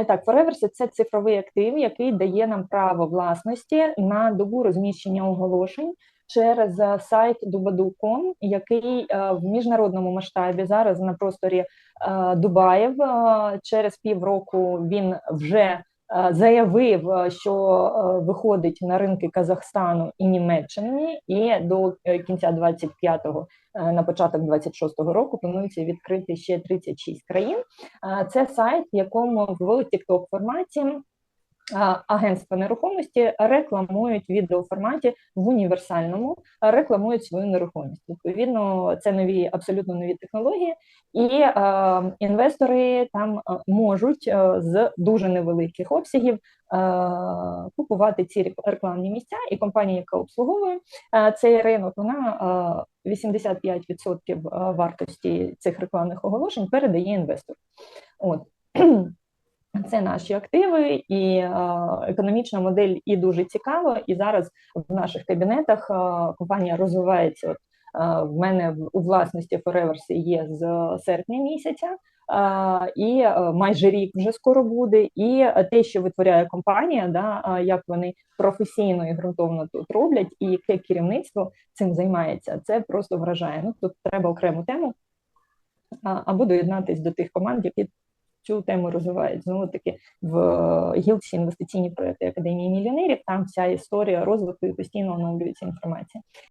І так, Foreverse – це цифровий актив, який дає нам право власності на добу розміщення оголошень через е, сайт Dubadu.com, який е, в міжнародному масштабі зараз на просторі Дубаєв. Е, через півроку він вже заявив, е, що е, виходить на ринки Казахстану і Німеччини, і до е, кінця 25-го, е, на початок 26-го року планується відкрити ще 36 країн. Е, Це сайт, в якому в TikTok форматі агентства нерухомості рекламують в відеоформаті в універсальному, рекламують свою нерухомість. Відповідно, це нові абсолютно нові технології, і е, інвестори там можуть з дуже невеликих обсягів купувати ці рекламні місця, і компанія, яка обслуговує цей ринок, вона е, 85% вартості цих рекламних оголошень передає інвестору. От. Це наші активи, і е, економічна модель і дуже цікава. І зараз в наших кабінетах е, компанія розвивається. От е, в мене у власності Foreverse є з серпня місяця, і майже рік вже скоро буде. І те, що витворяє компанія, да, як вони професійно і ґрунтовно тут роблять, і яке керівництво цим займається, це просто вражає. Ну тут треба окрему тему або доєднатись до тих команд, які цю тему розвивають. Знову таки в е, гілці інвестиційні проекти Академії мільйонерів. Там вся історія розвитку і постійно оновлюється інформація.